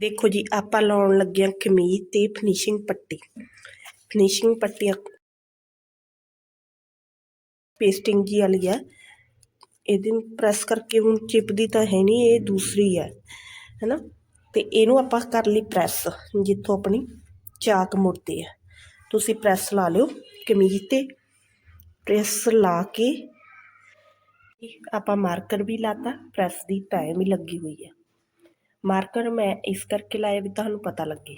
ਦੇਖੋ ਜੀ, ਆਪਾਂ ਲਾਉਣ ਲੱਗੇ ਹਾਂ ਕਮੀਜ਼ ਤੇ ਫਿਨਿਸ਼ਿੰਗ ਪੱਟੀ। ਫਿਨਿਸ਼ਿੰਗ ਪੱਟੀ ਪੇਸਟਿੰਗ ਜੀ ਵਾਲੀ ਹੈ। ਇਹਦੇ ਨੂੰ ਪ੍ਰੈਸ ਕਰਕੇ ਹੁਣ ਚਿਪਦੀ ਤਾਂ ਹੈ ਨਹੀਂ, ਇਹ ਦੂਸਰੀ ਹੈ, ਹੈਨਾ? ਤੇ ਇਹਨੂੰ ਆਪਾਂ ਕਰ ਲਈ ਪ੍ਰੈਸ ਜਿੱਥੋਂ ਆਪਣੀ ਚਾਕ ਮੁੜਦੀ ਹੈ। ਤੁਸੀਂ ਪ੍ਰੈਸ ਲਾ ਲਿਓ ਕਮੀਜ਼ ਤੇ। ਪ੍ਰੈਸ ਲਾ ਕੇ ਆਪਾਂ ਮਾਰਕਰ ਵੀ ਲਾਤਾ ਪ੍ਰੈਸ ਦੀ ਟਾਈਮ ਵੀ ਲੱਗੀ ਹੋਈ ਹੈ। ਮਾਰਕਰ ਮੈਂ ਇਸ ਕਰਕੇ ਲਾਇਆ ਵੀ ਤੁਹਾਨੂੰ ਪਤਾ ਲੱਗੇ।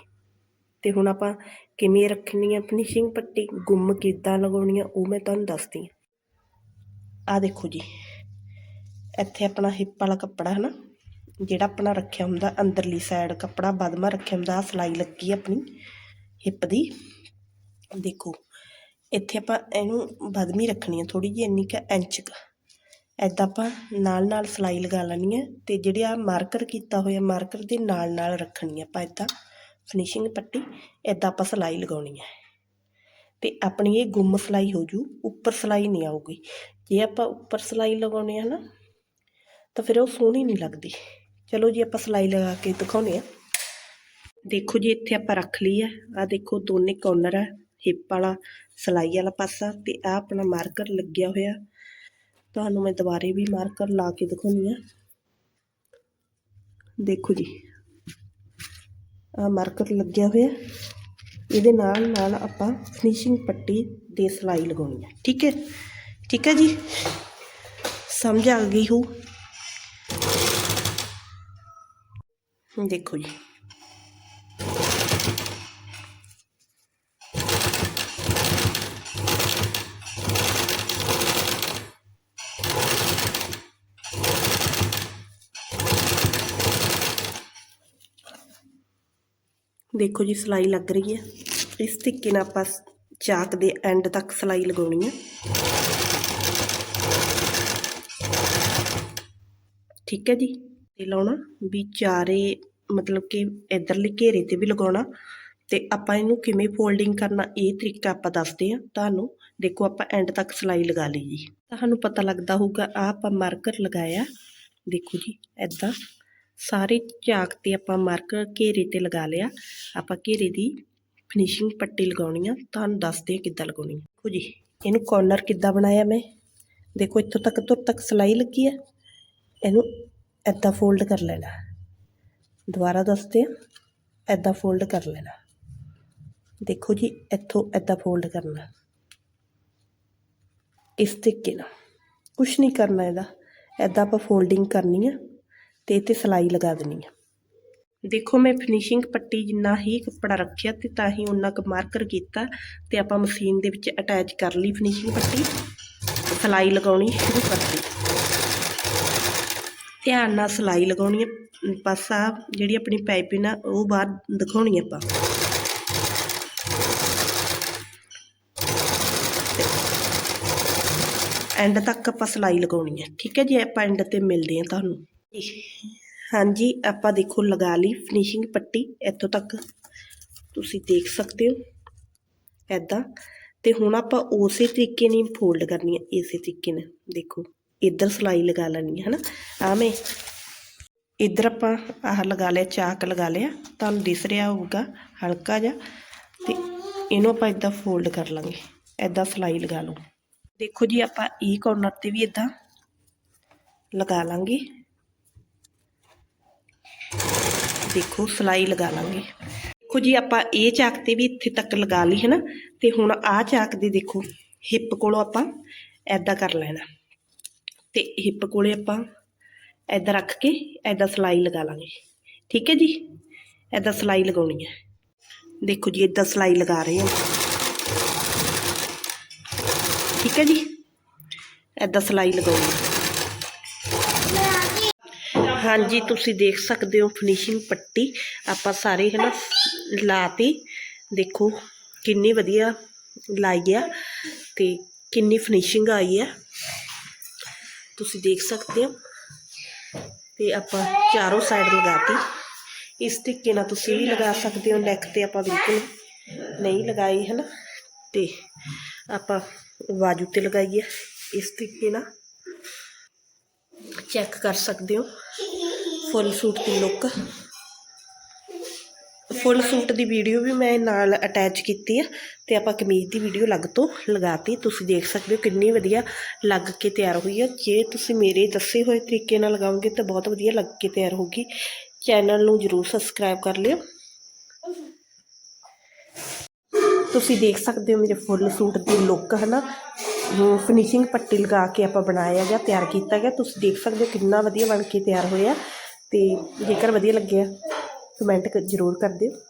ਤੇ ਹੁਣ ਆਪਾਂ ਕਿਵੇਂ ਰੱਖਣੀ ਆ ਫਿਨਿਸ਼ਿੰਗ ਪੱਟੀ, ਗੁੰਮ ਕਿੱਦਾਂ ਲਗਾਉਣੀ ਆ, ਉਹ ਮੈਂ ਤੁਹਾਨੂੰ ਦੱਸਦੀ ਹਾਂ। ਆ ਦੇਖੋ ਜੀ, ਇੱਥੇ ਆਪਣਾ ਹਿੱਪ ਵਾਲਾ ਕੱਪੜਾ ਹੈ ਨਾ ਜਿਹੜਾ ਆਪਣਾ ਰੱਖਿਆ ਹੁੰਦਾ, ਅੰਦਰਲੀ ਸਾਈਡ ਕੱਪੜਾ, ਬਦਮਾ ਰੱਖਿਆ ਹੁੰਦਾ, ਆਹ ਸਿਲਾਈ ਲੱਗੀ ਆਪਣੀ ਹਿੱਪ ਦੀ। ਦੇਖੋ, ਇੱਥੇ ਆਪਾਂ ਇਹਨੂੰ ਬਦਮੀ ਰੱਖਣੀ ਆ ਥੋੜੀ ਜਿਹੀ, ਇੰਨੀ ਕੁ ਇੰਚ ਕੁ। ਇੱਦਾਂ ਆਪਾਂ ਨਾਲ ਨਾਲ ਸਿਲਾਈ ਲਗਾ ਲੈਣੀ ਹੈ ਅਤੇ ਜਿਹੜੇ ਆ ਮਾਰਕਰ ਕੀਤਾ ਹੋਇਆ ਮਾਰਕਰ ਦੇ ਨਾਲ ਨਾਲ ਰੱਖਣੀ ਹੈ ਆਪਾਂ ਇੱਦਾਂ ਫਿਨਿਸ਼ਿੰਗ ਪੱਟੀ ਇੱਦਾਂ ਆਪਾਂ ਸਿਲਾਈ ਲਗਾਉਣੀ ਹੈ ਤੇ ਆਪਣੀ ਇਹ ਗੁੰਮ ਸਿਲਾਈ ਹੋ ਜੂ, ਉੱਪਰ ਸਿਲਾਈ ਨਹੀਂ ਆਊਗੀ। ਜੇ ਆਪਾਂ ਉੱਪਰ ਸਿਲਾਈ ਲਗਾਉਣੀ ਹੈ ਨਾ, ਤਾਂ ਫਿਰ ਉਹ ਸੋਹਣੀ ਨਹੀਂ ਲੱਗਦੀ। ਚਲੋ ਜੀ ਆਪਾਂ ਸਿਲਾਈ ਲਗਾ ਕੇ ਦਿਖਾਉਂਦੇ ਆ ਦੇਖੋ ਜੀ, ਇੱਥੇ ਆਪਾਂ ਰੱਖ ਲਈ ਹੈ ਆ ਦੇਖੋ ਦੋਨੇ ਕਾਰਨਰ ਹੈ ਹਿੱਪ ਵਾਲਾ ਸਿਲਾਈ ਵਾਲਾ ਪਾਸਾ ਤੇ ਆ ਆਪਣਾ ਮਾਰਕਰ ਲੱਗਿਆ ਹੋਇਆ। ਤੁਹਾਨੂੰ ਮੈਂ ਦੁਬਾਰੇ ਵੀ ਮਾਰਕਰ ਲਾ ਕੇ ਦਿਖਾਉਣੀ ਆ ਦੇਖੋ ਜੀ ਆ ਮਾਰਕਰ ਲੱਗਿਆ ਹੋਇਆ। ਇਹਦੇ ਨਾਲ ਨਾਲ ਆਪਾਂ ਫਿਨਿਸ਼ਿੰਗ ਪੱਟੀ ਦੇ ਸਿਲਾਈ ਲਗਾਉਣੀ ਹੈ। ਠੀਕ ਹੈ ਠੀਕ ਹੈ ਜੀ? ਸਮਝ ਆ ਗਈ ਹੋ ਦੇਖੋ ਜੀ। ਦੇਖੋ ਜੀ, ਸਿਲਾਈ ਲੱਗ ਰਹੀ ਹੈ। ਇਸ ਤਰੀਕੇ ਨਾਲ ਆਪਾਂ ਚਾਕ ਦੇ ਐਂਡ ਤੱਕ ਸਿਲਾਈ ਲਗਾਉਣੀ ਹੈ। ਠੀਕ ਹੈ ਜੀ। ਤੇ ਲਾਉਣਾ ਵੀ ਚਾਰੇ, ਮਤਲਬ ਕਿ ਇਧਰਲੇ ਘੇਰੇ ਤੇ ਵੀ ਲਗਾਉਣਾ। ਤੇ ਆਪਾਂ ਇਹਨੂੰ ਕਿਵੇਂ ਫੋਲਡਿੰਗ ਕਰਨਾ, ਇਹ ਤਰੀਕਾ ਆਪਾਂ ਦੱਸਦੇ ਹਾਂ। ਤੁਹਾਨੂੰ ਦੇਖੋ, ਆਪਾਂ ਐਂਡ ਤੱਕ ਸਿਲਾਈ ਲਗਾ ਲਈ ਜੀ। ਤੁਹਾਨੂੰ ਪਤਾ ਲੱਗਦਾ ਹੋਊਗਾ ਆ ਆਪਾਂ ਮਾਰਕਰ ਲਗਾਇਆ। ਦੇਖੋ ਜੀ ਐਦਾਂ ਸਾਰੇ ਝਾਕ ਤੇ ਆਪਾਂ ਮਾਰਕਰ ਘੇਰੇ ਤੇ ਲਗਾ ਲਿਆ। ਆਪਾਂ ਘੇਰੇ ਦੀ ਫਿਨਿਸ਼ਿੰਗ ਪੱਟੀ ਲਗਾਉਣੀ ਆ। ਤੁਹਾਨੂੰ ਦੱਸਦੇ ਹਾਂ ਕਿੱਦਾਂ ਲਗਾਉਣੀ ਦੇਖੋ ਜੀ, ਇਹਨੂੰ ਕੋਰਨਰ ਕਿੱਦਾਂ ਬਣਾਇਆ ਮੈਂ? ਦੇਖੋ, ਇੱਥੋਂ ਤੱਕ ਤੁਰ ਤੱਕ ਸਿਲਾਈ ਲੱਗੀ ਹੈ ਇਹਨੂੰ ਐਦਾਂ ਫੋਲਡ ਕਰ ਲੈਣਾ। ਦੁਬਾਰਾ ਦੱਸਦੇ ਹਾਂ ਐਦਾਂ ਫੋਲਡ ਕਰ ਲੈਣਾ। ਦੇਖੋ ਜੀ, ਇੱਥੋਂ ਐਦਾਂ ਫੋਲਡ ਕਰਨਾ। ਇਸ ਤਰੀਕੇ ਨਾਲ। ਕੁਛ ਨਹੀਂ ਕਰਨਾ ਇਹਦਾ। ਐਦਾਂ ਆਪਾਂ ਫੋਲਡਿੰਗ ਕਰਨੀ ਆ। ਤੇ ਇੱਥੇ ਸਿਲਾਈ ਲਗਾ ਦੇਣੀ ਆ ਦੇਖੋ, ਮੈਂ ਫਿਨਿਸ਼ਿੰਗ ਪੱਟੀ ਜਿੰਨਾ ਹੀ ਕੱਪੜਾ ਰੱਖਿਆ ਤੇ ਤਾਂ ਹੀ ਉਹਨਾਂ ਕੁ ਮਾਰਕਰ ਕੀਤਾ ਤੇ ਆਪਾਂ ਮਸ਼ੀਨ ਦੇ ਵਿੱਚ ਅਟੈਚ ਕਰ ਲਈ ਫਿਨਿਸ਼ਿੰਗ ਪੱਟੀ। ਸਿਲਾਈ ਲਗਾਉਣੀ ਸ਼ੁਰੂ ਕਰਤੀ ਧਿਆਨ ਨਾਲ ਸਿਲਾਈ ਲਗਾਉਣੀ ਹੈ। ਬਸ ਆ ਜਿਹੜੀ ਆਪਣੀ ਪਾਈਪਿੰਗ ਆ ਉਹ ਬਾਹਰ ਦਿਖਾਉਣੀ ਆਪਾਂ। ਐਂਡ ਤੱਕ ਆਪਾਂ ਸਿਲਾਈ ਲਗਾਉਣੀ ਹੈ। ਠੀਕ ਹੈ ਜੀ, ਆਪਾਂ ਐਂਡ ਤੇ ਮਿਲਦੇ ਹਾਂ ਤੁਹਾਨੂੰ। ਹਾਂਜੀ, ਆਪਾਂ ਦੇਖੋ ਲਗਾ ਲਈ ਫਿਨਿਸ਼ਿੰਗ ਪੱਟੀ, ਇੱਥੋਂ ਤੱਕ। ਤੁਸੀਂ ਦੇਖ ਸਕਦੇ ਹੋ ਐਦਾਂ ਤੇ ਹੁਣ ਆਪਾਂ ਉਸੇ ਤਰੀਕੇ ਨਾਲ ਫੋਲਡ ਕਰਨੀ ਹੈ, ਇਸੇ ਤਰੀਕੇ ਨਾਲ। ਦੇਖੋ, ਇੱਧਰ ਸਿਲਾਈ ਲਗਾ ਲੈਣੀ ਹੈ, ਹਨਾ? ਆ ਇੱਧਰ ਆਪਾਂ ਆਹ ਲਗਾ ਲਿਆ, ਚਾਕ ਲਗਾ ਲਿਆ। ਤੁਹਾਨੂੰ ਦਿਸ ਰਿਹਾ ਹੋਊਗਾ, ਹਲਕਾ ਜਿਹਾ। ਤੇ ਇਹਨੂੰ ਆਪਾਂ ਇਦਾਂ ਫੋਲਡ ਕਰ ਲਾਂਗੇ। ਇਦਾਂ ਸਿਲਾਈ ਲਗਾ ਲਓ। ਦੇਖੋ ਜੀ, ਆਪਾਂ ਇਹ ਕਾਰਨਰ ਤੇ ਵੀ ਇਦਾਂ ਲਗਾ ਲਾਂਗੇ। ਦੇਖੋ, ਸਿਲਾਈ ਲਗਾ ਲਾਂਗੇ। ਦੇਖੋ ਜੀ, ਆਪਾਂ ਇਹ ਚਾਕ ਤੇ ਵੀ ਇੱਥੇ ਤੱਕ ਲਗਾ ਲਈ ਹੈ ਨਾ ਤੇ ਹੁਣ ਆਹ ਚਾਕ ਦੇ ਦੇਖੋ, ਹਿੱਪ ਕੋਲੋਂ ਆਪਾਂ ਐਦਾਂ ਕਰ ਲੈਣਾ। ਤੇ ਹਿੱਪ ਕੋਲੇ ਆਪਾਂ ਐਦਾਂ ਰੱਖ ਕੇ ਐਦਾਂ ਸਿਲਾਈ ਲਗਾ ਲਾਂਗੇ। ਠੀਕ ਹੈ ਜੀ? ਐਦਾਂ ਸਿਲਾਈ ਲਗਾਉਣੀ ਹੈ। ਦੇਖੋ ਜੀ ਐਦਾਂ ਸਿਲਾਈ ਲਗਾ ਰਹੇ ਹਾਂ। ਠੀਕ ਹੈ ਜੀ? ਐਦਾਂ ਸਿਲਾਈ ਲਗਾਉਣੀ ਹੈ। ਹਾਂਜੀ, ਤੁਸੀਂ ਦੇਖ ਸਕਦੇ ਹੋ ਫਿਨਿਸ਼ਿੰਗ ਪੱਟੀ। ਆਪਾਂ ਸਾਰੇ ਹੈ ਨਾ ਲਾਤੀ। ਦੇਖੋ, ਕਿੰਨੀ ਵਧੀਆ ਲਾਈ ਆ ਤੇ ਕਿੰਨੀ ਫਿਨਿਸ਼ਿੰਗ ਆਈ ਹੈ ਤੁਸੀਂ ਦੇਖ ਸਕਦੇ ਹੋ। ਤੇ ਆਪਾਂ ਚਾਰੋਂ ਸਾਈਡ ਲਗਾਤੀ। ਇਸ ਤਰੀਕੇ ਨਾਲ ਤੁਸੀਂ ਵੀ ਲਗਾ ਸਕਦੇ ਹੋ। ਨੈਕ ਤੇ ਆਪਾਂ ਬਿਲਕੁਲ ਨਹੀਂ ਲਗਾਈ ਹੈ ਨਾ ਤੇ ਆਪਾਂ ਬਾਜੂ ਤੇ ਲਗਾਈ ਹੈ ਇਸ ਤਰੀਕੇ ਨਾਲ ਚੈੱਕ ਕਰ ਸਕਦੇ ਹੋ। ਫੁੱਲ ਸੂਟ ਦੀ ਲੁੱਕ ਫੁੱਲ ਸੂਟ ਦੀ ਵੀਡੀਓ ਵੀ ਮੈਂ ਨਾਲ ਅਟੈਚ ਕੀਤੀ ਆ ਤੇ ਆਪਾਂ ਕਮੀਜ਼ ਦੀ ਵੀਡੀਓ ਅਲੱਗ ਤੋਂ ਲਗਾਤੀ। ਤੁਸੀਂ ਦੇਖ ਸਕਦੇ ਹੋ ਕਿੰਨੀ ਵਧੀਆ ਲੱਗ ਕੇ ਤਿਆਰ ਹੋਈ ਆ। ਜੇ ਤੁਸੀਂ ਮੇਰੇ ਦੱਸੇ ਹੋਏ ਤਰੀਕੇ ਨਾਲ ਲਗਾਓਗੇ ਤਾਂ ਬਹੁਤ ਵਧੀਆ ਲੱਗ ਕੇ ਤਿਆਰ ਹੋਗੀ ਚੈਨਲ ਨੂੰ ਜਰੂਰ ਸਬਸਕ੍ਰਾਈਬ ਕਰ ਲਿਓ। ਤੁਸੀਂ ਦੇਖ ਸਕਦੇ ਹੋ ਮੇਰੇ ਫੁੱਲ ਸੂਟ ਦੀ ਲੁੱਕ ਹੈ ਨਾ ਫਿਨਿਸ਼ਿੰਗ ਪੱਟੀ ਲਗਾ ਕੇ ਆਪਾਂ ਬਣਾਇਆ ਗਿਆ, ਤਿਆਰ ਕੀਤਾ ਗਿਆ। ਤੁਸੀਂ ਦੇਖ ਸਕਦੇ ਹੋ ਕਿੰਨਾ ਵਧੀਆ ਬਣ ਕੇ ਤਿਆਰ ਹੋਇਆ ਤੇ ਜੇਕਰ ਵਧੀਆ ਲੱਗਿਆ ਕਮੈਂਟ ਜ਼ਰੂਰ ਕਰ ਦਿਓ।